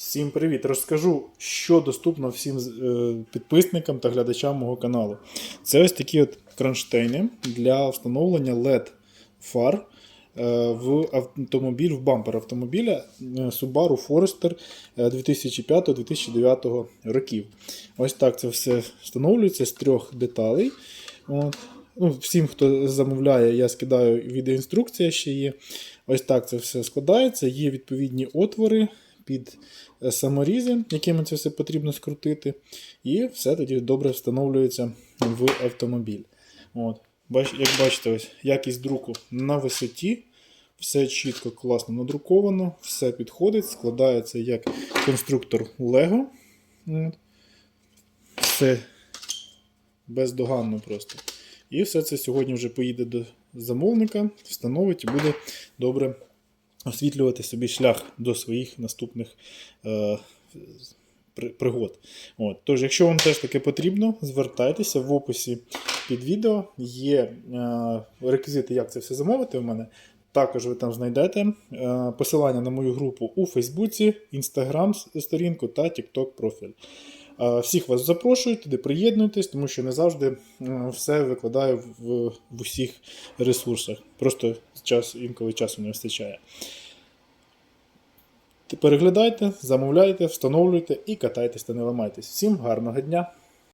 Всім привіт! Розкажу, що доступно всім е, підписникам та глядачам мого каналу. Це ось такі от кронштейни для встановлення LED фар е, в автомобіль, в бампер автомобіля е, Subaru Forester е, 2005-2009 років. Ось так це все встановлюється з трьох деталей. От. Ну, всім, хто замовляє, я скидаю відеоінструкція ще є. Ось так це все складається. Є відповідні отвори під е, саморізи, якими це все потрібно скрутити. І все тоді добре встановлюється в автомобіль. От. Як бачите, ось якість друку на висоті. Все чітко, класно надруковано, все підходить, складається як конструктор Lego. От. Все бездоганно просто. І все це сьогодні вже поїде до замовника, встановить і буде добре освітлювати собі шлях до своїх наступних е, пригод. От. Тож, якщо вам теж таке потрібно, звертайтеся в описі під відео. Є е, реквізити, як це все замовити у мене. Також ви там знайдете е, посилання на мою групу у Фейсбуці, Інстаграм сторінку та TikTok профіль. Е, Всіх вас запрошую, туди приєднуйтесь, тому що не завжди е, все викладаю в, в усіх ресурсах. Просто час, інколи часу не вистачає. Переглядайте, замовляйте, встановлюйте і катайтесь та не ламайтесь. Всім гарного дня!